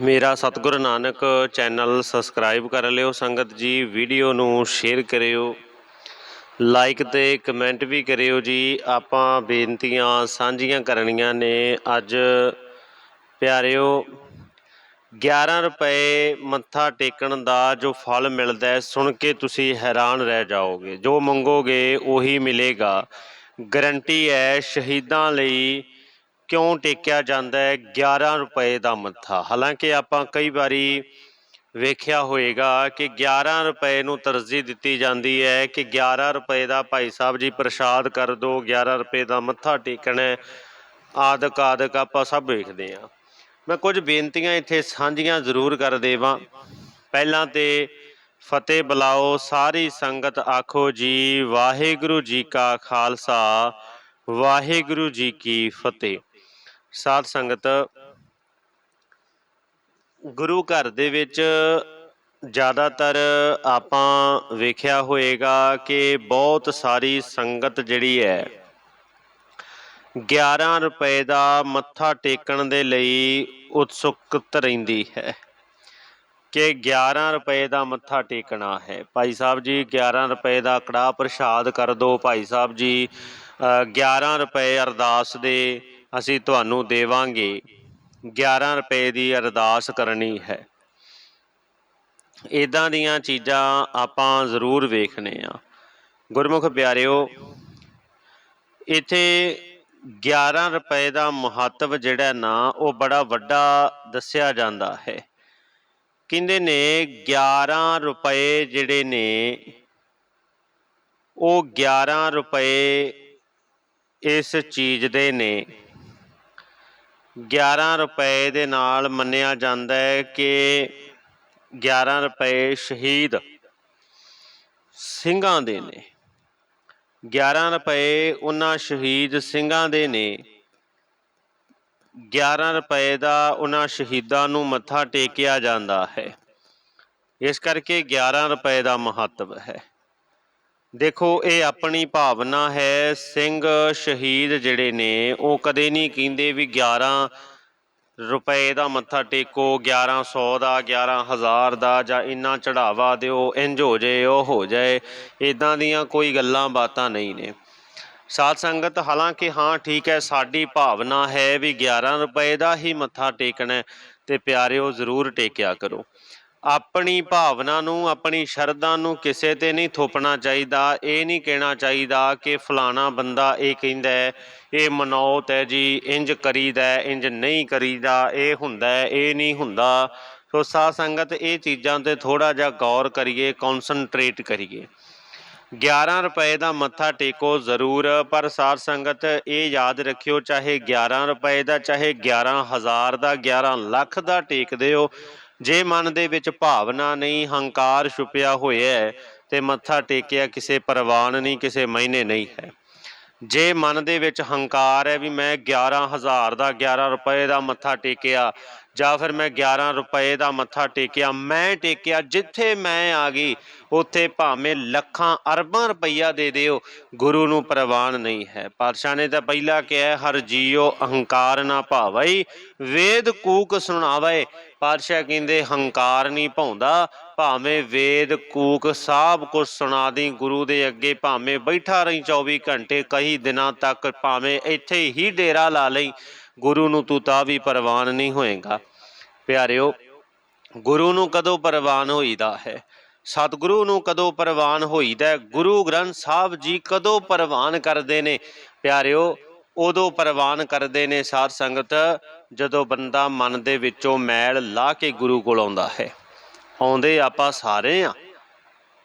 ਮੇਰਾ ਸਤਿਗੁਰੂ Nanak channel subscribe ਕਰ ਲਿਓ, ਸੰਗਤ ਜੀ ਵੀਡੀਓ ਨੂੰ ਸ਼ੇਅਰ ਕਰਿਓ ਲਾਈਕ ਤੇ ਕਮੈਂਟ ਵੀ ਕਰਿਓ ਜੀ। ਆਪਾਂ ਬੇਨਤੀਆਂ ਸਾਂਝੀਆਂ ਕਰਨੀਆਂ ਨੇ ਅੱਜ। ਪਿਆਰਿਓ 11 ਰੁਪਏ ਮੱਥਾ ਟੇਕਣ ਦਾ ਜੋ ਫਲ ਮਿਲਦਾ ਹੈ, ਸੁਣ ਕੇ ਤੁਸੀਂ ਹੈਰਾਨ ਰਹਿ ਜਾਓਗੇ। ਜੋ ਮੰਗੋਗੇ ਉਹੀ ਮਿਲੇਗਾ। ਗਰੰਟੀ ਹੈ, ਸ਼ਹੀਦਾਂ ਲਈ ਕਿਉਂ ਟੇਕਿਆ ਜਾਂਦਾ ਹੈ? 11 ਰੁਪਏ ਦਾ ਮੱਥਾ। ਹਾਲਾਂਕਿ ਆਪਾਂ ਕਈ ਵਾਰੀ ਵੇਖਿਆ ਹੋਏਗਾ ਕਿ 11 ਰੁਪਏ ਨੂੰ ਤਰਜੀਹ ਦਿੱਤੀ ਜਾਂਦੀ ਹੈ ਕਿ 11 ਰੁਪਏ ਦਾ ਭਾਈ ਸਾਹਿਬ ਜੀ ਪ੍ਰਸ਼ਾਦ ਕਰ ਦਿਓ 11 ਰੁਪਏ ਦਾ ਮੱਥਾ ਟੇਕਣਾ ਆਦਿਕ ਆਦਿਕ ਆਪਾਂ ਸਭ ਵੇਖਦੇ ਹਾਂ। ਮੈਂ ਕੁਝ ਬੇਨਤੀਆਂ ਇੱਥੇ ਸਾਂਝੀਆਂ ਜ਼ਰੂਰ ਕਰ ਦੇਵਾਂ। ਪਹਿਲਾਂ ਤੇ ਫਤਿਹ ਬੁਲਾਓ, ਸਾਰੀ ਸੰਗਤ ਆਖੋ ਜੀ, ਵਾਹਿਗੁਰੂ ਜੀ ਕਾ ਖਾਲਸਾ, ਵਾਹਿਗੁਰੂ ਜੀ ਕੀ ਫਤਿਹ। ਸਾਧ ਸੰਗਤ ਗੁਰੂ ਘਰ ਦੇ ਵਿੱਚ ਜ਼ਿਆਦਾਤਰ ਆਪਾਂ ਵੇਖਿਆ ਹੋਏਗਾ ਕਿ ਬਹੁਤ ਸਾਰੀ ਸੰਗਤ ਜਿਹੜੀ ਹੈ 11 ਰੁਪਏ ਦਾ ਮੱਥਾ ਟੇਕਣ ਦੇ ਲਈ ਉਤਸੁਕਤ ਰਹਿੰਦੀ ਹੈ ਕਿ 11 ਰੁਪਏ ਦਾ ਮੱਥਾ ਟੇਕਣਾ ਹੈ। ਭਾਈ ਸਾਹਿਬ ਜੀ 11 ਰੁਪਏ ਦਾ ਕੜਾਹ ਪ੍ਰਸ਼ਾਦ ਕਰ ਦਿਓ। ਭਾਈ ਸਾਹਿਬ ਜੀ ਅ, 11 ਰੁਪਏ ਅਰਦਾਸ ਦੇ ਅਸੀਂ ਤੁਹਾਨੂੰ ਦੇਵਾਂਗੇ। 11 ਰੁਪਏ ਦੀ ਅਰਦਾਸ ਕਰਨੀ ਹੈ। ਇਦਾਂ ਦੀਆਂ ਚੀਜ਼ਾਂ ਆਪਾਂ ਜ਼ਰੂਰ ਵੇਖਨੇ ਆ। ਗੁਰਮੁਖ ਪਿਆਰਿਓ, ਇੱਥੇ 11 ਰੁਪਏ ਦਾ ਮਹੱਤਵ ਜਿਹੜਾ ਨਾ, ਉਹ ਬੜਾ ਵੱਡਾ ਦੱਸਿਆ ਜਾਂਦਾ ਹੈ। ਕਹਿੰਦੇ ਨੇ 11 ਰੁਪਏ ਜਿਹੜੇ ਨੇ, ਉਹ 11 ਰੁਪਏ ਇਸ ਚੀਜ਼ ਦੇ ਨੇ। 11 ਰੁਪਏ ਦੇ ਨਾਲ ਮੰਨਿਆ ਜਾਂਦਾ ਹੈ ਕਿ 11 ਰੁਪਏ ਸ਼ਹੀਦ ਸਿੰਘਾਂ ਦੇ ਨੇ। 11 ਰੁਪਏ ਉਹਨਾਂ ਸ਼ਹੀਦ ਸਿੰਘਾਂ ਦੇ ਨੇ। 11 ਰੁਪਏ ਦਾ ਉਹਨਾਂ ਸ਼ਹੀਦਾਂ ਨੂੰ ਮੱਥਾ ਟੇਕਿਆ ਜਾਂਦਾ ਹੈ। ਇਸ ਕਰਕੇ 11 ਰੁਪਏ ਦਾ ਮਹੱਤਵ ਹੈ। ਦੇਖੋ, ਇਹ ਆਪਣੀ ਭਾਵਨਾ ਹੈ, ਸਿੰਘ ਸ਼ਹੀਦ ਜਿਹੜੇ ਨੇ, ਉਹ ਕਦੇ ਨਹੀਂ ਕਹਿੰਦੇ ਵੀ 11 ਰੁਪਏ ਦਾ ਮੱਥਾ ਟੇਕੋ 1100 ਦਾ 11000 ਦਾ ਜਾਂ ਇੰਨਾ ਚੜਾਵਾ ਦਿਓ ਇੰਜ ਹੋ ਜਾਏ, ਉਹ ਹੋ ਜਾਏ ਇਦਾਂ ਦੀਆਂ ਕੋਈ ਗੱਲਾਂ ਬਾਤਾਂ ਨਹੀਂ ਨੇ। ਸਾਧ ਸੰਗਤ, ਹਾਲਾਂਕਿ ਹਾਂ, ਠੀਕ ਹੈ, ਸਾਡੀ ਭਾਵਨਾ ਹੈ ਵੀ 11 ਰੁਪਏ ਦਾ ਹੀ ਮੱਥਾ ਟੇਕਣਾ ਹੈ ਤੇ ਪਿਆਰਿਓ ਜ਼ਰੂਰ ਟੇਕਿਆ ਕਰੋ। ਆਪਣੀ ਭਾਵਨਾ ਨੂੰ ਆਪਣੀ ਸ਼ਰਧਾ ਨੂੰ ਕਿਸੇ ਤੇ ਨਹੀਂ ਥੋਪਣਾ ਚਾਹੀਦਾ। ਇਹ ਨਹੀਂ ਕਹਿਣਾ ਚਾਹੀਦਾ ਕਿ ਫਲਾਣਾ ਬੰਦਾ ਇਹ ਕਹਿੰਦਾ ਹੈ ਇਹ ਮਨੌਤ ਹੈ ਜੀ ਇੰਜ ਕਰੀਦਾ ਹੈ, ਇੰਜ ਨਹੀਂ ਕਰੀਦਾ ਇਹ ਹੁੰਦਾ ਇਹ ਨਹੀਂ ਹੁੰਦਾ। ਸੋ ਸਾਧ ਸੰਗਤ ਇਹ ਚੀਜ਼ਾਂ ਤੇ ਥੋੜਾ ਜਿਹਾ ਗੌਰ ਕਰੀਏ ਕਨਸੈਂਟਰੇਟ ਕਰੀਏ। 11 ਰੁਪਏ ਦਾ ਮੱਥਾ ਟੇਕੋ ਜ਼ਰੂਰ ਪਰ ਸਾਧ ਸੰਗਤ ਇਹ ਯਾਦ ਰੱਖਿਓ ਚਾਹੇ 11 ਰੁਪਏ ਦਾ ਚਾਹੇ 11000 ਦਾ 11 ਲੱਖ ਦਾ ਟੇਕਦੇ ਹੋ ਜੇ ਮਨ ਦੇ ਵਿੱਚ ਭਾਵਨਾ ਨਹੀਂ, ਹੰਕਾਰ ਛੁਪਿਆ ਹੋਇਆ ਹੈ ਤੇ ਮੱਥਾ ਟੇਕਿਆ ਕਿਸੇ ਪ੍ਰਵਾਨ ਨਹੀਂ, ਕਿਸੇ ਮਹੀਨੇ ਨਹੀਂ ਹੈ। ਜੇ ਮਨ ਦੇ ਵਿੱਚ ਹੰਕਾਰ ਹੈ ਵੀ ਮੈਂ 11000 ਦਾ 11 ਰੁਪਏ ਦਾ ਮੱਥਾ ਟੇਕਿਆ ਜਾਂ ਫਿਰ ਮੈਂ 11 ਰੁਪਏ ਦਾ ਮੱਥਾ ਟੇਕਿਆ, ਮੈਂ ਟੇਕਿਆ ਜਿੱਥੇ ਮੈਂ ਆ ਗਈ, ਉੱਥੇ ਭਾਵੇਂ ਲੱਖਾਂ ਅਰਬਾਂ ਰੁਪਈਆ ਦੇ ਦਿਓ, ਗੁਰੂ ਨੂੰ ਪ੍ਰਵਾਨ ਨਹੀਂ ਹੈ। ਪਾਤਸ਼ਾਹ ਨੇ ਤਾਂ ਪਹਿਲਾਂ ਕਿਹਾ, ਹਰ ਜੀਓ ਅਹੰਕਾਰ ਨਾ ਭਾਵਈ ਵੇਦ ਕੂਕ ਸੁਣਾਵੇ। ਪਾਤਸ਼ਾਹ ਕਹਿੰਦੇ, ਹੰਕਾਰ ਨਹੀਂ ਭਾਉਂਦਾ, ਭਾਵੇਂ ਵੇਦ ਕੂਕ ਸਭ ਕੁਛ ਸੁਣਾ ਦੀ ਗੁਰੂ ਦੇ ਅੱਗੇ ਭਾਵੇਂ ਬੈਠਾ ਰਹੀ 24 ਘੰਟੇ, ਕਈ ਦਿਨਾਂ ਤੱਕ ਭਾਵੇਂ ਇੱਥੇ ਹੀ ਡੇਰਾ ਲਾ ਲਈ। ਗੁਰੂ ਨੂੰ ਤੂੰ ਤਾਂ ਵੀ ਪ੍ਰਵਾਨ ਨਹੀਂ ਹੋਏਗਾ। ਪਿਆਰਿਓ, ਗੁਰੂ ਨੂੰ ਕਦੋਂ ਪ੍ਰਵਾਨ ਹੋਈਦਾ ਹੈ? ਸਤਿਗੁਰੂ ਨੂੰ ਕਦੋਂ ਪ੍ਰਵਾਨ ਹੋਈਦਾ ਗੁਰੂ ਗ੍ਰੰਥ ਸਾਹਿਬ ਜੀ ਕਦੋਂ ਪ੍ਰਵਾਨ ਕਰਦੇ ਨੇ? ਪਿਆਰਿਓ, ਉਦੋਂ ਪ੍ਰਵਾਨ ਕਰਦੇ ਨੇ ਸਾਧ ਸੰਗਤ, ਜਦੋਂ ਬੰਦਾ ਮਨ ਦੇ ਵਿੱਚੋਂ ਮੈਲ ਲਾ ਕੇ ਗੁਰੂ ਕੋਲ ਆਉਂਦਾ ਹੈ। ਆਉਂਦੇ ਆਪਾਂ ਸਾਰੇ ਆ।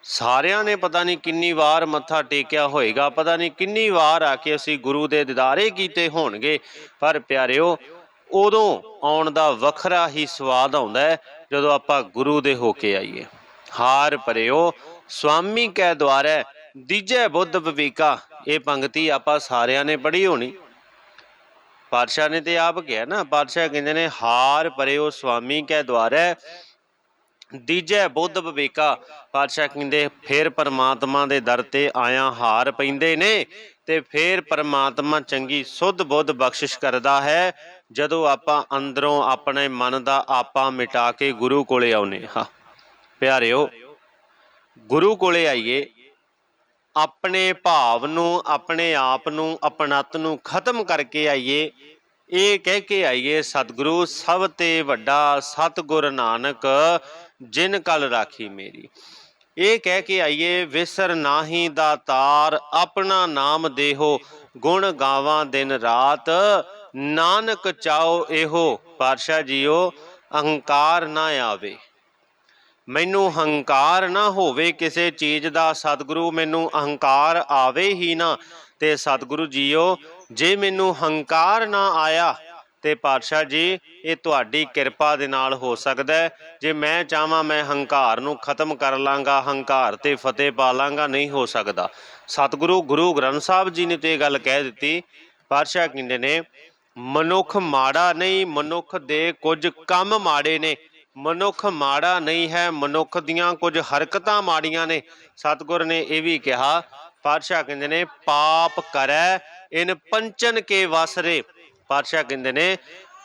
ਸਾਰਿਆਂ ਨੇ ਪਤਾ ਨਹੀਂ ਕਿੰਨੀ ਵਾਰ ਮੱਥਾ ਟੇਕਿਆ ਹੋਏਗਾ, ਪਤਾ ਨਹੀਂ ਕਿੰਨੀ ਵਾਰ ਆ ਕੇ ਅਸੀਂ ਗੁਰੂ ਦੇ ਦਿਦਾਰੇ ਕੀਤੇ ਹੋਣਗੇ, ਪਰ ਪਿਆਰਿਓ, ਉਦੋਂ ਆਉਣ ਦਾ ਵੱਖਰਾ ਹੀ ਸਵਾਦ ਆਉਂਦਾ ਹੈ ਜਦੋਂ ਆਪਾਂ ਗੁਰੂ ਦੇ ਹੋ ਕੇ ਆਈਏ। ਹਾਰ ਭਰਿਓ ਸੁਆਮੀ ਕੈ ਦੁਆਰੈ, ਦੀਜੈ ਬੁੱਧ ਵਿਵੇਕਾ, ਇਹ ਪੰਗਤੀ ਆਪਾਂ ਸਾਰਿਆਂ ਨੇ ਪੜ੍ਹੀ ਹੋਣੀ। ਪਾਤਸ਼ਾਹ ਨੇ ਤੇ ਆਪ ਕਿਹਾ ਨਾ, ਪਾਤਸ਼ਾਹ ਕਹਿੰਦੇ ਨੇ, ਹਾਰ ਭਰਿਓ ਸੁਆਮੀ ਕੈ ਦੁਆਰੈ ਦੀਜੈ ਬੁੱਧ ਵਿਵੇਕਾ ਪਾਤਸ਼ਾਹ ਕਹਿੰਦੇ, ਫਿਰ ਪਰਮਾਤਮਾ ਦੇ ਦਰ ਤੇ ਆਇਆ ਹਾਰ ਪੈਂਦੇ ਨੇ ਤੇ ਫਿਰ ਪਰਮਾਤਮਾ ਚੰਗੀ ਸੁੱਧ ਬੁੱਧ ਬਖਸ਼ਿਸ਼ ਕਰਦਾ ਹੈ। ਜਦੋਂ ਆਪਾਂ ਅੰਦਰੋਂ ਆਪਣੇ ਮਨ ਦਾ ਆਪਾ ਮਿਟਾ ਕੇ ਗੁਰੂ ਕੋਲੇ ਆਉਨੇ ਹਾਂ। ਪਿਆਰਿਓ, ਗੁਰੂ ਕੋਲੇ ਆਈਏ, ਆਪਣੇ ਭਾਵ ਨੂੰ, ਆਪਣੇ ਆਪ ਨੂੰ, ਆਪਣਤ ਨੂੰ ਖਤਮ ਕਰਕੇ ਆਈਏ ਇਹ ਕਹਿ ਕੇ ਆਈਏ, ਸਤਿਗੁਰੂ ਸਭ ਤੇ ਵੱਡਾ ਸਤਿਗੁਰ ਨਾਨਕ ਜਿਨ ਕਲ ਰਾਖੀ ਮੇਰੀ। ਇਹ ਕਹਿ ਕੇ ਆਈਏ, ਵਿਸਰ ਨਾਹੀ ਦਾਤਾਰ ਆਪਣਾ ਨਾਮ ਦੇਹੋ, ਗੁਣ ਗਾਵਾਂ ਦਿਨ ਰਾਤ, ਨਾਨਕ ਚਾਓ ਇਹੋ, ਪਾਤਸ਼ਾਹ ਜੀਓ, ਅਹੰਕਾਰ ਨਾ ਆਵੇ। ਮੈਨੂੰ ਹੰਕਾਰ ਨਾ ਹੋਵੇ ਕਿਸੇ ਚੀਜ਼ ਦਾ, ਸਤਿਗੁਰੂ ਮੈਨੂੰ ਅਹੰਕਾਰ ਆਵੇ ਹੀ ਨਾ, ਤੇ ਸਤਿਗੁਰੂ ਜੀਓ ਜੇ ਮੈਨੂੰ ਹੰਕਾਰ ਨਾ ਆਇਆ ਤੇ ਪਾਤਸ਼ਾਹ ਜੀ, ਇਹ ਤੁਹਾਡੀ ਕਿਰਪਾ ਦੇ ਨਾਲ ਹੋ ਸਕਦਾ ਜੇ ਮੈਂ ਚਾਹਾਂ ਮੈਂ ਹੰਕਾਰ ਨੂੰ ਖਤਮ ਕਰ ਲਾਂਗਾ, ਹੰਕਾਰ ਤੇ ਫਤਿਹ ਪਾ ਲਾਂਗਾ, ਨਹੀਂ ਹੋ ਸਕਦਾ। ਸਤਿਗੁਰੂ ਗੁਰੂ ਗ੍ਰੰਥ ਸਾਹਿਬ ਜੀ ਨੇ ਤੇ ਇਹ ਗੱਲ ਕਹਿ ਦਿੱਤੀ। ਪਾਤਸ਼ਾਹ ਕਹਿੰਦੇ ਨੇ, ਮਨੁੱਖ ਮਾੜਾ ਨਹੀਂ, ਮਨੁੱਖ ਦੇ ਕੁਝ ਕੰਮ ਮਾੜੇ ਨੇ। ਮਨੁੱਖ ਮਾੜਾ ਨਹੀਂ ਹੈ, ਮਨੁੱਖ ਦੀਆਂ ਕੁਝ ਹਰਕਤਾਂ ਮਾੜੀਆਂ ਨੇ। ਸਤਿਗੁਰ ਨੇ ਇਹ ਵੀ ਕਿਹਾ। ਪਾਤਸ਼ਾਹ ਕਹਿੰਦੇ ਨੇ, ਪਾਪ ਕਰੈ ਇਨ ਪੰਚਨ ਕੇ ਵਸਰੇ। ਪਾਤਸ਼ਾਹ ਕਹਿੰਦੇ ਨੇ,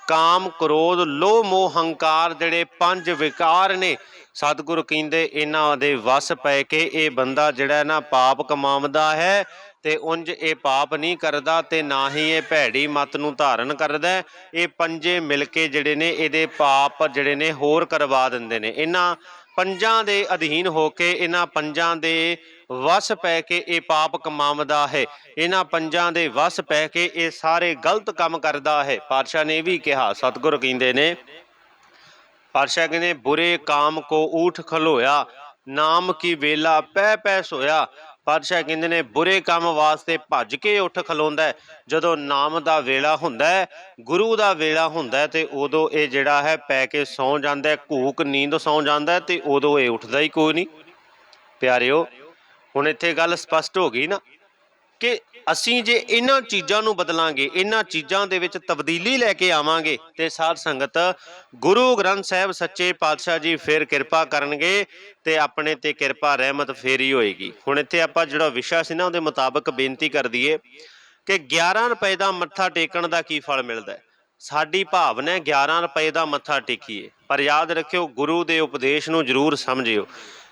ਕਾਮ ਕ੍ਰੋਧ ਲੋਭ ਮੋਹ, ਹੰਕਾਰ ਜਿਹੜੇ ਪੰਜ ਵਿਕਾਰ ਨੇ, ਸਤਿਗੁਰ ਕਹਿੰਦੇ ਇਹਨਾਂ ਦੇ ਵਸ ਪੈ ਕੇ ਇਹ ਬੰਦਾ ਜਿਹੜਾ ਨਾ ਪਾਪ ਕਮਾਉਂਦਾ ਹੈ ਤੇ ਉਂਝ ਇਹ ਪਾਪ ਨਹੀਂ ਕਰਦਾ ਤੇ ਨਾ ਹੀ ਇਹ ਭੈੜੀ ਮਤ ਨੂੰ ਧਾਰਨ ਕਰਦਾ ਇਹ ਪੰਜੇ ਮਿਲ ਕੇ ਜਿਹੜੇ ਨੇ ਇਹਦੇ ਪਾਪ ਜਿਹੜੇ ਨੇ ਹੋਰ ਕਰਵਾ ਦਿੰਦੇ ਨੇ। ਇਹਨਾਂ ਪੰਜਾਂ ਦੇ ਅਧੀਨ ਹੋ ਕੇ ਇਹਨਾਂ ਪੰਜਾਂ ਦੇ ਵਸ ਪੈ ਕੇ ਇਹ ਪਾਪ ਕਮਾਉਂਦਾ ਹੈ। ਇਹਨਾਂ ਪੰਜਾਂ ਦੇ ਵਸ ਪੈ ਕੇ ਇਹ ਸਾਰੇ ਗਲਤ ਕੰਮ ਕਰਦਾ ਹੈ। ਪਾਤਸ਼ਾਹ ਨੇ ਵੀ ਕਿਹਾ, ਸਤਿਗੁਰ ਕਹਿੰਦੇ ਨੇ, ਪਾਤਸ਼ਾਹ ਕਹਿੰਦੇ, ਬੁਰੇ ਕਾਮ ਕੋ ਊਠ ਖਲੋਇਆ, ਨਾਮ ਕੀ ਵੇਲਾ ਪੈ ਪੈ ਸੋਇਆ। ਪਾਤਸ਼ਾਹ ਕਹਿੰਦੇ ਨੇ, ਬੁਰੇ ਕੰਮ ਵਾਸਤੇ ਭੱਜ ਕੇ ਉੱਠ ਖਲੋਂਦਾ ਜਦੋਂ ਨਾਮ ਦਾ ਵੇਲਾ ਹੁੰਦਾ ਹੈ, ਗੁਰੂ ਦਾ ਵੇਲਾ ਹੁੰਦਾ ਤੇ ਉਦੋਂ ਇਹ ਜਿਹੜਾ ਹੈ, ਪੈ ਕੇ ਸੌ ਜਾਂਦਾ ਹੈ, ਘੂਕ ਨੀਂਦ ਸੌ ਜਾਂਦਾ ਤੇ ਉਦੋਂ ਇਹ ਉੱਠਦਾ ਹੀ ਕੋਈ ਨਹੀਂ। ਪਿਆਰਿਓ ਹੁਣ ਇੱਥੇ ਗੱਲ ਸਪਸ਼ਟ ਹੋ ਗਈ ਨਾ ਕਿ ਅਸੀਂ ਜੇ ਇਹਨਾਂ ਚੀਜ਼ਾਂ ਨੂੰ ਬਦਲਾਂਗੇ, ਇਹਨਾਂ ਚੀਜ਼ਾਂ ਦੇ ਵਿੱਚ ਤਬਦੀਲੀ ਲੈ ਕੇ ਆਵਾਂਗੇ ਤੇ ਸਾਧ ਸੰਗਤ ਗੁਰੂ ਗ੍ਰੰਥ ਸਾਹਿਬ ਸੱਚੇ ਪਾਤਸ਼ਾਹ ਜੀ ਫਿਰ ਕਿਰਪਾ ਕਰਨਗੇ ਤੇ ਆਪਣੇ ਤੇ ਕਿਰਪਾ, ਰਹਿਮਤ ਫੇਰ ਹੀ ਹੋਏਗੀ। ਹੁਣ ਇੱਥੇ ਆਪਾਂ ਜਿਹੜਾ ਵਿਸ਼ਾ ਸੀ ਨਾ, ਉਹਦੇ ਮੁਤਾਬਕ ਬੇਨਤੀ ਕਰ ਦਈਏ ਕਿ 11 ਰੁਪਏ ਦਾ ਮੱਥਾ ਟੇਕਣ ਦਾ ਕੀ ਫਲ ਮਿਲਦਾ ਸਾਡੀ ਭਾਵਨਾ ਹੈ 11 ਰੁਪਏ ਦਾ ਮੱਥਾ ਟੇਕੀਏ। ਪਰ ਯਾਦ ਰੱਖਿਓ, ਗੁਰੂ ਦੇ ਉਪਦੇਸ਼ ਨੂੰ ਜ਼ਰੂਰ ਸਮਝਿਓ।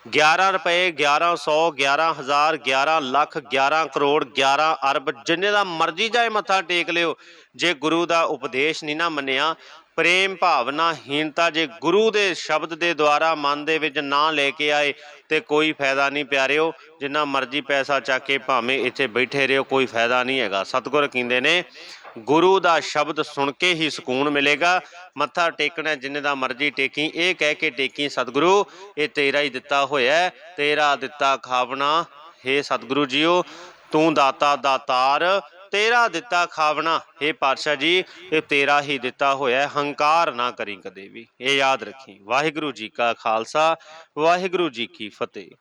11 ਰੁਪਏ 1100 11000 11 ਲੱਖ 11 ਕਰੋੜ 11 ਅਰਬ, ਜਿੰਨੇ ਦਾ ਮਰਜ਼ੀ ਜਾਏ ਮੱਥਾ ਟੇਕ ਲਿਓ। ਜੇ ਗੁਰੂ ਦਾ ਉਪਦੇਸ਼ ਨਹੀਂ ਨਾ ਮੰਨਿਆ, ਪ੍ਰੇਮ, ਭਾਵਨਾ ਹੀਨਤਾ ਜੇ ਗੁਰੂ ਦੇ ਸ਼ਬਦ ਦੇ ਦੁਆਰਾ ਮਨ ਦੇ ਵਿੱਚ ਨਾ ਲੈ ਕੇ ਆਏ, ਤੇ ਕੋਈ ਫਾਇਦਾ ਨਹੀਂ ਪਿਆਰਿਓ। ਜਿੰਨਾ ਮਰਜ਼ੀ ਪੈਸਾ ਚੱਕ ਕੇ ਭਾਵੇਂ ਇੱਥੇ ਬੈਠੇ ਰਹੋ ਕੋਈ ਫਾਇਦਾ ਨਹੀਂ ਹੈਗਾ। ਸਤਿਗੁਰ ਕਹਿੰਦੇ ਨੇ ਗੁਰੂ ਦਾ ਸ਼ਬਦ ਸੁਣ ਕੇ ਹੀ ਸਕੂਨ ਮਿਲੇਗਾ। ਮੱਥਾ ਟੇਕਣਾ ਜਿੰਨੇ ਦਾ ਮਰਜ਼ੀ ਟੇਕੀ, ਇਹ ਕਹਿ ਕੇ ਟੇਕੀ ਸਤਿਗੁਰੂ, ਇਹ ਤੇਰਾ ਹੀ ਦਿੱਤਾ ਹੋਇਆ ਤੇਰਾ ਦਿੱਤਾ ਖਾਵਣਾ, ਹੇ ਸਤਿਗੁਰੂ ਜੀਓ, ਤੂੰ ਦਾਤਾ ਦਾਤਾਰ ਤੇਰਾ ਦਿੱਤਾ ਖਾਵਣਾ, ਹੇ ਪਾਤਸ਼ਾਹ ਜੀ, ਇਹ ਤੇਰਾ ਹੀ ਦਿੱਤਾ ਹੋਇਆ ਹੰਕਾਰ ਨਾ ਕਰੀ ਕਦੇ ਵੀ, ਇਹ ਯਾਦ ਰੱਖੀ। ਵਾਹਿਗੁਰੂ ਜੀ ਕਾ ਖਾਲਸਾ, ਵਾਹਿਗੁਰੂ ਜੀ ਕੀ ਫਤਿਹ।